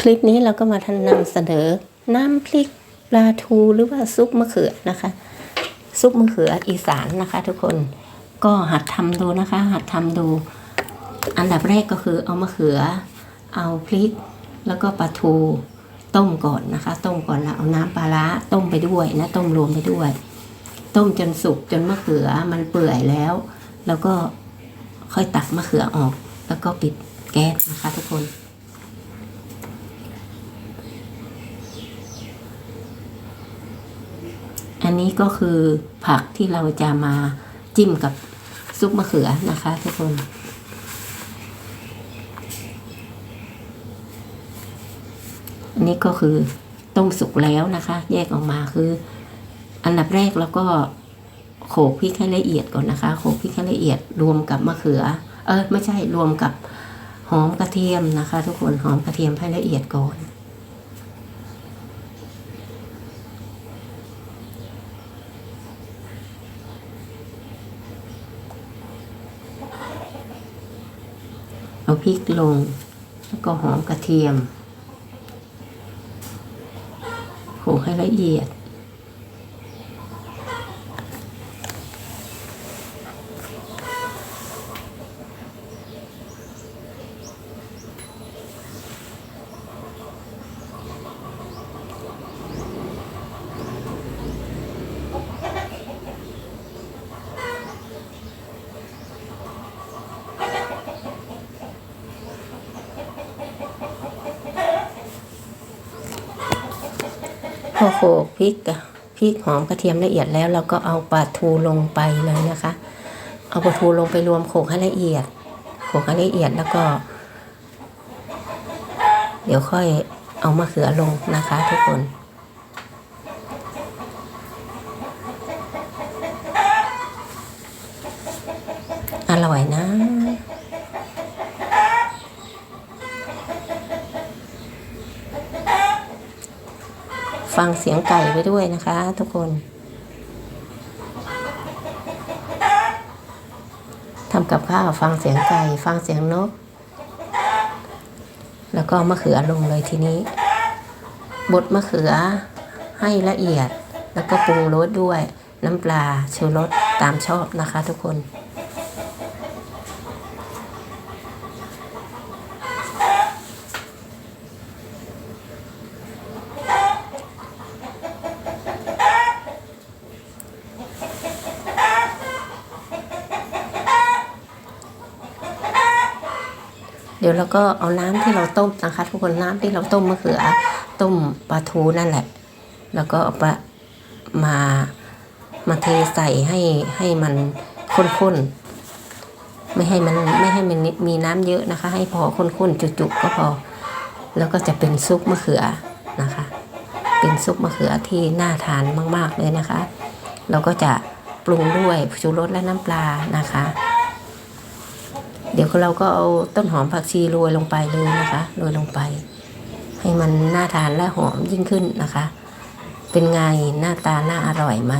คลิปนี้เราก็มาทันนำเสนอ น้ำพริกปลาทูหรือว่าซุปมะเขือนะคะ ซุปมะเขืออีสานนะคะ ทุกคนก็หัดทำดูนะคะ หัดทำดู อันดับแรกก็คือเอามะเขือ เอาพริกแล้วก็ปลาทูต้มก่อนนะคะ ต้มก่อนแล้วเอาน้ำปลาร้าต้มไปด้วยนะต้มรวมไปด้วย ต้มจนสุกจนมะเขือมันเปื่อยแล้ว แล้วก็ค่อยตักมะเขือออก แล้วก็ปิดแก๊สนะคะ ทุกคน อันนี้ก็คือผักที่เราจะมาจิ้มกับซุปมะเขือนะคะทุกคน อันนี้ก็คือต้มสุกแล้วนะคะ แยกออกมาคือ อันดับแรกแล้วก็โขลกพริกให้ละเอียดก่อนนะคะ โขลกพริกให้ละเอียดรวมกับมะเขือ เออไม่ใช่รวมกับหอมกระเทียมนะคะ ทุกคนหอมกระเทียมให้ละเอียดก่อน เอาพริกลง แล้วก็หอมกระเทียมโขลกให้ละเอียด พอโขกพริกพริกหอมกระเทียมละเอียดแล้วเราก็เอาปลาทูลงไปเลยนะคะ เอาปลาทูลงไปรวมโขกให้ละเอียดโขกให้ละเอียดแล้วก็ เดี๋ยวค่อยเอามะเขือลงนะคะ ทุกคนอร่อยนะ ฟังเสียงไก่ไปด้วยนะคะ ทุกคนทำกับข้าวฟังเสียงไก่ฟังเสียงนก แล้วก็มะเขือลงเลยทีนี้ บดมะเขือให้ละเอียด แล้วก็ปรุงรสด้วยน้ำปลาชูรสตามชอบนะคะทุกคน เดี๋ยวเราก็เอาน้ำที่เราต้มนะคะ ทุกคนน้ำที่เราต้มมะเขือต้มปลาทูนั่นแหละ แล้วก็เอาปะมามาเทใส่ให้ให้มันข้นๆไม่ให้มันไม่ให้มันมีน้ำเยอะนะคะ ให้พอข้นๆจุกๆก็พอ แล้วก็จะเป็นซุปมะเขือนะคะ เป็นซุปมะเขือที่น่าทานมาก ๆเลยนะคะ เราก็จะปรุงด้วยชูรสและน้ำปลานะคะ เดี๋ยวเราก็เอาต้นหอมผักชีโรยลงไปเลยนะคะโรยลงไป ให้มันน่าทานและหอมยิ่งขึ้นนะคะ เป็นไงหน้าตาน่าอร่อยไหม